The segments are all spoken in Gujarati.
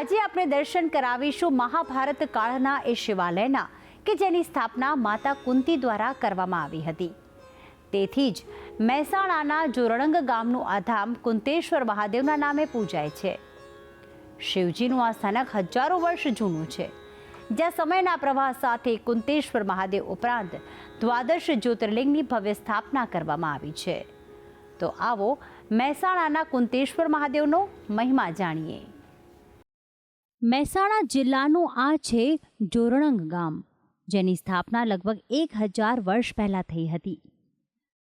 આજે આપણે દર્શન કરાવીશું મહાભારત કાળના એ શિવાલયના, કે જેની સ્થાપના માતા કુંતી દ્વારા કરવામાં આવી હતી. તેથી જ મહેસાણાના જોરણંગ ગામનું આ ધામ કુંતેશ્વર મહાદેવના નામે પૂજાય છે. શિવજીનું આ સ્થાનક હજારો વર્ષ જૂનું છે. જ્યાં સમયના પ્રવાહ સાથે કુંતેશ્વર મહાદેવ ઉપરાંત દ્વાદશ જ્યોતિર્લિંગની ભવ્ય સ્થાપના કરવામાં આવી છે. તો આવો મહેસાણાના કુંતેશ્વર મહાદેવનો મહિમા જાણીએ. મહેસાણા જિલ્લાનું આ છે જોરણંગ ગામ, જેની સ્થાપના લગભગ એક હજાર વર્ષ પહેલાં થઈ હતી.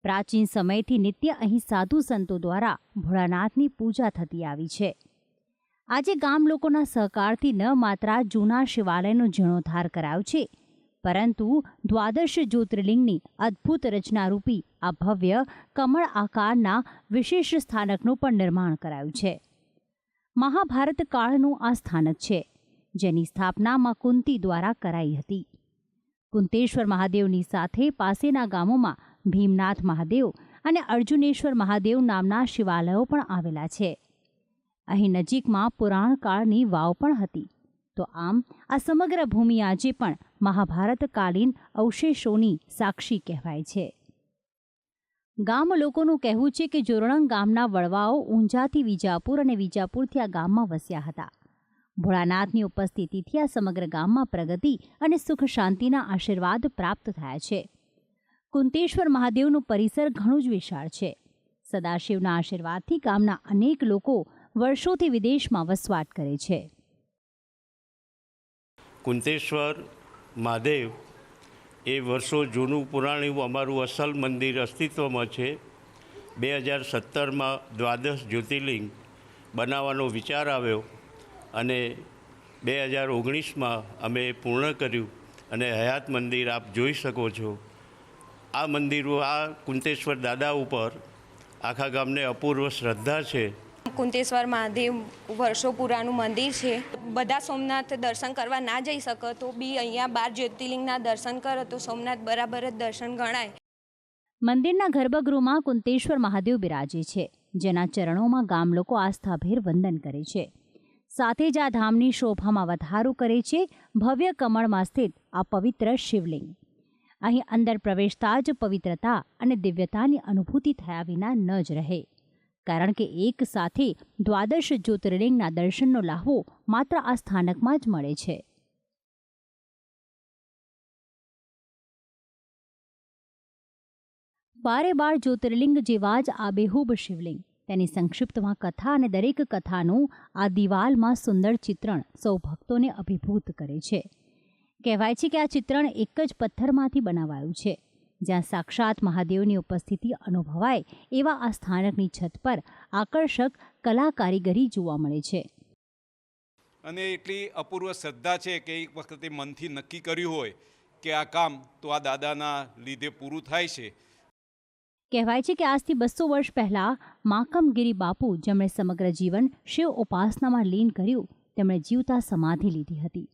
પ્રાચીન સમયથી નિત્ય અહીં સાધુ સંતો દ્વારા ભોળાનાથની પૂજા થતી આવી છે. આજે ગામ લોકોના સહકારથી ન માત્ર જૂના શિવાલયનો જીર્ણોદ્ધાર કરાયો છે, પરંતુ દ્વાદશ જ્યોતિર્લિંગની અદ્ભુત રચનારૂપી આ ભવ્ય કમળ આકારના વિશેષ સ્થાનકનું પણ નિર્માણ કરાયું છે. મહાભારત કાળનું આ સ્થાનક છે, જેની સ્થાપનામાં કુંતી દ્વારા કરાઈ હતી. કુંતેશ્વર મહાદેવની સાથે પાસેના ગામોમાં ભીમનાથ મહાદેવ અને અર્જુનેશ્વર મહાદેવ નામના શિવાલયો પણ આવેલા છે. અહીં નજીકમાં પુરાણ કાળની વાવ પણ હતી. તો આમ, આ સમગ્ર ભૂમિ આજે પણ મહાભારતકાલીન અવશેષોની સાક્ષી કહેવાય છે. ગામ લોકોનું કહેવું છે કે જોરણંગ ગામના વડવાઓ ઊંઝાથી વિજાપુર અને વિજાપુરથી આ ગામમાં વસ્યા હતા. ભોળાનાથની ઉપસ્થિતિથી આ સમગ્ર ગામમાં પ્રગતિ અને સુખ શાંતિના આશીર્વાદ પ્રાપ્ત થયા છે. કુંતેશ્વર મહાદેવનું પરિસર ઘણું જ વિશાળ છે. સદાશિવના આશીર્વાદથી ગામના અનેક લોકો વર્ષોથી વિદેશમાં વસવાટ કરે છે. કુંતેશ્વર મહાદેવ એ વર્ષો જૂનું પુરાણું અમારું અસલ મંદિર અસ્તિત્વમાં છે. બે હજાર સત્તરમાં દ્વાદશ જ્યોતિર્લિંગ બનાવવાનો વિચાર આવ્યો અને બે હજાર ઓગણીસમાં અમે પૂર્ણ કર્યું અને હયાત મંદિર આપ જોઈ શકો છો. આ મંદિરો આ કુંતેશ્વર દાદા ઉપર આખા ગામને અપૂર્વ શ્રદ્ધા છે. કુંતેશ્વર મહાદેવ વર્ષો પુરાનું મંદિર છે. બધા સોમનાથ દર્શન કરવા ના જઈ શકો તો બી અહીંયા બાર જ્યોતિર્લિંગના દર્શન કરો તો સોમનાથ બરાબર જ દર્શન ગણાય. મંદિરના ગર્ભગૃહમાં કુંતેશ્વર મહાદેવ બિરાજે છે, જેના ચરણોમાં ગામ લોકો આસ્થાભેર વંદન કરે છે. સાથે જ આ ધામની શોભામાં વધારો કરે છે, ભવ્ય કમળમાં સ્થિત આ પવિત્ર શિવલિંગ. અહીં અંદર પ્રવેશતા જ પવિત્રતા અને દિવ્યતાની અનુભૂતિ થયા વિના ન જ રહે. કારણ કે એક સાથે દ્વાદશ જ્યોતિર્લિંગના દર્શનનો લાહવો માત્ર આ સ્થાનકમાં જ મળે છે. બારે બાર જ્યોતિર્લિંગ જેવા જ આબેહૂબ શિવલિંગ. તેની સંક્ષિપ્તમાં કથા અને દરેક કથાનું આ દિવાલમાં સુંદર ચિત્રણ સૌ ભક્તોને અભિભૂત કરે છે. કહેવાય છે કે આ ચિત્રણ એક જ પથ્થરમાંથી બનાવાયું છે. જ્યાં સાક્ષાત મહાદેવની ઉપસ્થિતિ અનુભવાય એવા આ સ્થાનકની છત પર આકર્ષક કલા કારીગરી જોવા મળે છે. અને એટલી અપૂર્વ શ્રદ્ધા છે કે એક વખતે મનથી નક્કી કર્યું હોય કે આ કામ તો આ દાદાના લીધે પૂરું થાય છે. કહેવાય છે કે આજથી બસો વર્ષ પહેલાં માકમગીરી બાપુ જેમણે સમગ્ર જીવન શિવ ઉપાસનામાં લીન કર્યું તેમણે જીવતા સમાધિ લીધી હતી.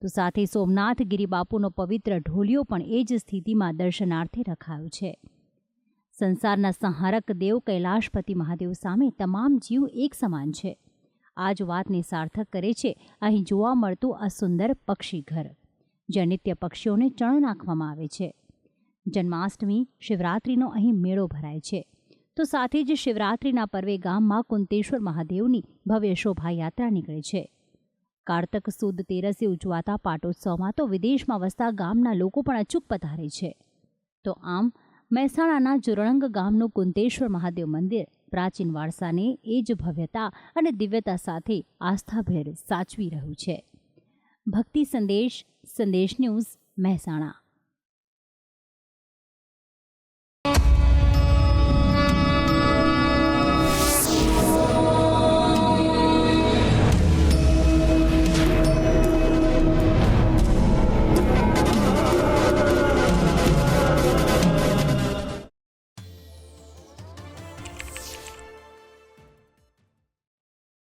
તો સાથે સોમનાથ ગિરિબાપુનો પવિત્ર ઢોલિયો પણ એ જ સ્થિતિમાં દર્શનાર્થે રખાયો છે. સંસારના સંહારક દેવ કૈલાશપતિ મહાદેવ સામે તમામ જીવ એક સમાન છે. આ જ વાતને સાર્થક કરે છે અહીં જોવા મળતું આ સુંદર પક્ષી ઘર. જ્યાં નિત્ય પક્ષીઓને ચણ નાખવામાં આવે છે. જન્માષ્ટમી, શિવરાત્રિનો અહીં મેળો ભરાય છે. તો સાથે જ શિવરાત્રિના પર્વે ગામમાં કુંતેશ્વર મહાદેવની ભવ્ય શોભાયાત્રા નીકળે છે. કારતક સુદ તેરસે ઉજવાતા પાટોત્સવમાં તો વિદેશમાં વસતા ગામના લોકો પણ અચૂક પધારે છે. તો આમ, મહેસાણાના જોરણંગ ગામનું કુંતેશ્વર મહાદેવ મંદિર પ્રાચીન વારસાને એ જ ભવ્યતા અને દિવ્યતા સાથે આસ્થાભેર સાચવી રહ્યું છે. ભક્તિ સંદેશ સંદેશ ન્યૂઝ, મહેસાણા.